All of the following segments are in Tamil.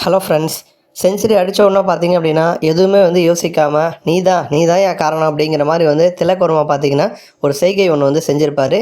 ஹலோ ஃப்ரெண்ட்ஸ் செஞ்சுரி அடித்த உடனே பார்த்தீங்க அப்படின்னா எதுவுமே வந்து யோசிக்காமல் நீ தான் நீ தான் என் காரணம்? அப்படிங்கிற மாதிரி வந்து திலக்கர்மா பார்த்தீங்கன்னா ஒரு செய்கை ஒன்று வந்து செஞ்சுருப்பார்.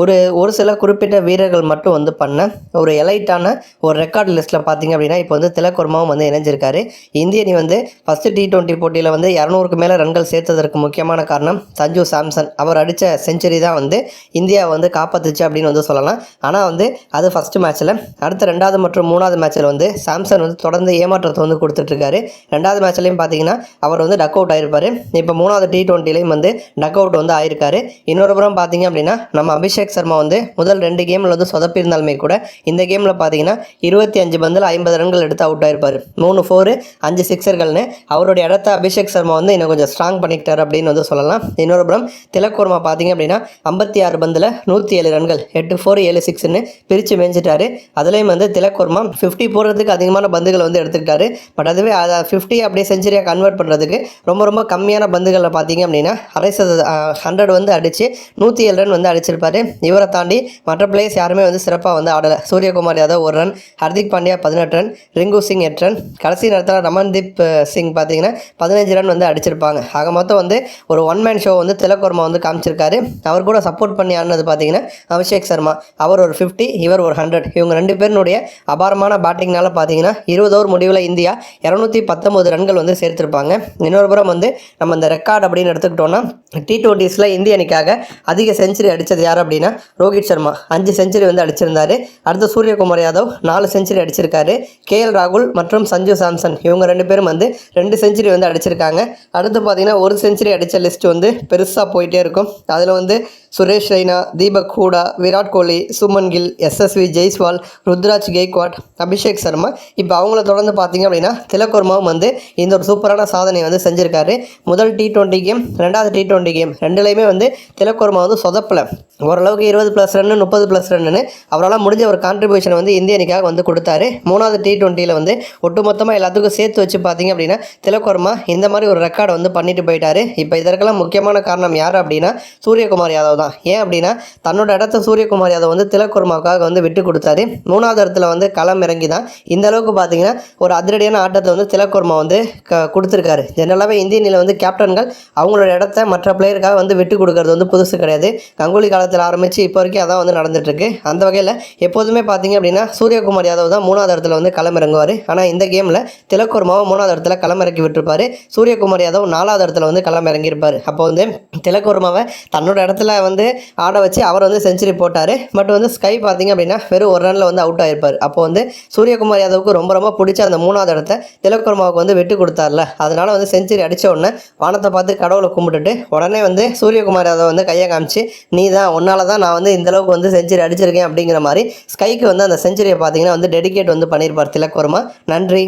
ஒரு ஒரு சில குறிப்பிட்ட வீரர்கள் மட்டும் வந்து பண்ண ஒரு எலைட்டான ஒரு ரெக்கார்ட் லிஸ்ட்டில் பார்த்தீங்க அப்படின்னா இப்போ வந்து திலக்கர்மாவும் வந்து இணைஞ்சிருக்காரு. இந்திய அணி வந்து ஃபஸ்ட்டு டி டுவெண்ட்டி போட்டியில் வந்து இரநூறுக்கு மேலே ரன்கள் சேர்த்ததற்கு முக்கியமான காரணம் சஞ்சு சாம்சன். அவர் அடித்த செஞ்சுரி தான் வந்து இந்தியா வந்து காப்பாத்துச்சு அப்படின்னு வந்து சொல்லலாம். ஆனால் வந்து அது ஃபஸ்ட்டு மேட்ச்சில் அடுத்த ரெண்டாவது மற்றும் மூணாவது மேட்ச்சில் வந்து சாம்சன் வந்து தொடர்ந்து ஏமாற்றத்தை வந்து கொடுத்துட்ருக்காரு. ரெண்டாவது மேட்ச்லையும் பார்த்தீங்கன்னா அவர் வந்து டக் அவுட் ஆயிருப்பார். இப்போ மூணாவது டி டுவெண்ட்டிலையும் வந்து டக் அவுட் வந்து ஆயிருக்காரு. இன்னொரு புறம் பார்த்தீங்க அப்படின்னா நம்ம அபிஷேக் சர்மா வந்து முதல் ரெண்டு கேமில் வந்து சொதப்பியிருந்தாலுமே கூட இந்த கேமில் பார்த்தீங்கன்னா இருபத்தி அஞ்சு பந்தில் ஐம்பது ரன்கள் எடுத்து அவுட் ஆயிருப்பார். மூணு ஃபோரு அஞ்சு சிக்ஸர்கள்னு அவருடைய இடத்த அபிஷேக் சர்மா வந்து இன்னும் கொஞ்சம் ஸ்ட்ராங் பண்ணிக்கிட்டார் அப்படின்னு வந்து சொல்லலாம். இன்னொரு புறம் திலக்குர்மா பார்த்தீங்க அப்படின்னா ஐம்பத்தி ஆறு பந்தில் நூற்றி ஏழு ரன்கள் எட்டு ஃபோர் ஏழு சிக்ஸ்னு பிரித்து மேய்ஞ்சிட்டாரு. அதுலேயும் வந்து திலக்குர்மா ஃபிஃப்டி போடுறதுக்கு அதிகமான பந்துகள் வந்து எடுத்துக்கிட்டாரு. பட் அதுவே அதை ஃபிஃப்டி அப்படியே செஞ்சுரியாக கன்வெர்ட் பண்ணுறதுக்கு ரொம்ப ரொம்ப கம்மியான பந்துகளில் பார்த்தீங்க அப்படின்னா அரை சத ஹண்ட்ரட் வந்து அடித்து நூற்றி ஏழு ரன் வந்து அடிச்சிருப்பாரு. இவரை தாண்டி மற்ற பிளேயர்ஸ் யாருமே வந்து சிறப்பாக வந்து ஆடலை. சூரியகுமார் யாதவ் ஒரு ரன் ஹர்திக் பாண்டியா பதினெட்டு ரன் ரிங்கு சிங் எட்டு ரன் கடைசி நேரத்தில் ரமன்தீப் சிங் பார்த்தீங்கன்னா பதினஞ்சு ரன் வந்து அடிச்சிருப்பாங்க. ஆக மொத்தம் வந்து ஒரு ஒன் மேன் ஷோ வந்து திலக்கர்மா வந்து காமிச்சிருக்காரு. அவர் கூட சப்போர்ட் பண்ணி ஆடினது பார்த்தீங்கன்னா அபிஷேக் சர்மா. அவர் ஒரு ஃபிஃப்டி இவர் ஒரு ஹண்ட்ரட் இவங்க ரெண்டு பேருனுடைய அபாரமான பேட்டிங்னால பார்த்தீங்கன்னா இருபது ஓவர் முடிவில் இந்தியா இரநூத்தி பத்தொம்போது ரன்கள் வந்து சேர்த்திருப்பாங்க. இன்னொரு புறம் வந்து நம்ம இந்த ரெக்கார்ட் அப்படின்னு எடுத்துக்கிட்டோம்னா டி டுவெண்ட்டிஸில் இந்திய அணிக்காக அதிக செஞ்சுரி அடித்தது யார் அப்படின்னா ரோஹித் சர்மா. அஞ்சு செஞ்சுரி வந்து அடிச்சிருந்தார். அடுத்து சூரியகுமார் யாதவ் நாலு செஞ்சுரி அடிச்சிருக்காரு. கேஎல் ராகுல் மற்றும் சஞ்சு சாம்சன் இவங்க ரெண்டு பேரும் வந்து ரெண்டு செஞ்சுரி வந்து அடிச்சிருக்காங்க. அடுத்து பார்த்தீங்கன்னா ஒரு செஞ்சுரி அடித்த லிஸ்ட் வந்து பெருசாக போயிட்டே இருக்கும். அதில் வந்து சுரேஷ் ரெய்னா தீபக் ஹூடா விராட் கோலி சுமன் கில் எஸ்எஸ்வி ஜெய்ஸ்வால் ருத்ராஜ் கெய்க்வாட் அபிஷேக் சர்மா. இப்போ அவங்கள தொடர்ந்து பார்த்தீங்க அப்படின்னா திலக்குர்மாவும் வந்து இந்த ஒரு சூப்பரான சாதனை வந்து செஞ்சுருக்காரு. முதல் டி டுவெண்ட்டி கேம் ரெண்டாவது டி டுவெண்ட்டி கேம் ரெண்டுலேயுமே வந்து திலக்குர்மா வந்து சொதப்பல. ஓரளவுக்கு இருபது ப்ளஸ் ரன்னு முப்பது ப்ளஸ் ரன்னு அவரால் முடிஞ்ச ஒரு கான்ட்ரிபியூஷன் வந்து இந்திய அணிக்காக வந்து கொடுத்தாரு. மூணாவது டி டுவெண்ட்டியில் வந்து ஒட்டுமொத்தமாக எல்லாத்துக்கும் சேர்த்து வச்சு பார்த்தீங்க அப்படின்னா திலக்குர்மா இந்த மாதிரி ஒரு ரெக்கார்டை வந்து பண்ணிட்டு போயிட்டாரு. இப்போ இதற்கெல்லாம் முக்கியமான காரணம் யார் அப்படின்னா சூரியகுமார் யாதவ் தான். ஏன் அப்படின்னா தன்னோட இடத்த சூரியகுமார் யாதவ் வந்து திலக்குருமாவுக்காக வந்து விட்டு கொடுத்தாரு. மூணாவது இடத்துல வந்து களம் இறங்கி தான் இந்த அளவுக்கு பார்த்தீங்கன்னா ஒரு அதிரடியான ஆட்டத்தை வந்து திலக்குருமா வந்து க கொடுத்துருக்காரு. ஜெனரலாகவே இந்திய நிலை வந்து கேப்டன்கள் அவங்களோட இடத்த மற்ற பிளேயருக்காக வந்து விட்டு கொடுக்கறது வந்து புதுசு கிடையாது. கங்குலி காலத்தில் ஆரம்பித்து இப்போ வரைக்கும் அதான் வந்து நடந்துட்டுருக்கு. அந்த வகையில் எப்போதுமே பார்த்தீங்க அப்படின்னா சூரியகுமார் யாதவ் தான் மூணாவது இடத்துல வந்து களமிறங்குவார் ஆனால் இந்த கேமில் திலக்குருமாவை மூணாவது இடத்துல களமிறக்கி விட்டுருப்பார். சூரியகுமார் யாதவ் நாலாவது இடத்துல வந்து களம் இறங்கியிருப்பார். அப்போ வந்து திலக்குருமாவை தன்னோட இடத்துல வந்து வந்து ஆட வச்சு அவர் வந்து செஞ்சுரி போட்டார். பட் வந்து ஸ்கை பார்த்தீங்க அப்படின்னா வெறும் ஒரு ரனில் வந்து அவுட் ஆயிருப்பார். அப்போ வந்து சூரியகுமார் யாதவுக்கு ரொம்ப ரொம்ப பிடிச்ச அந்த மூணாவது இடத்த திலக்கர்மாவுக்கு வந்து விட்டு கொடுத்தார்ல. அதனால வந்து செஞ்சுரி அடித்த உடனே வானத்தை பார்த்து கடவுளை கும்பிட்டுட்டு உடனே வந்து சூரியகுமார் யாதவ் வந்து கையை காமிச்சு நீ தான் உன்னால தான் நான் வந்து இந்த அளவுக்கு வந்து செஞ்சுரி அடிச்சிருக்கேன் அப்படிங்கிற மாதிரி ஸ்கைக்கு வந்து அந்த செஞ்சுரியை பார்த்தீங்கன்னா வந்து டெடிகேட் வந்து பண்ணியிருப்பார் திலக்கர்மா நன்றி.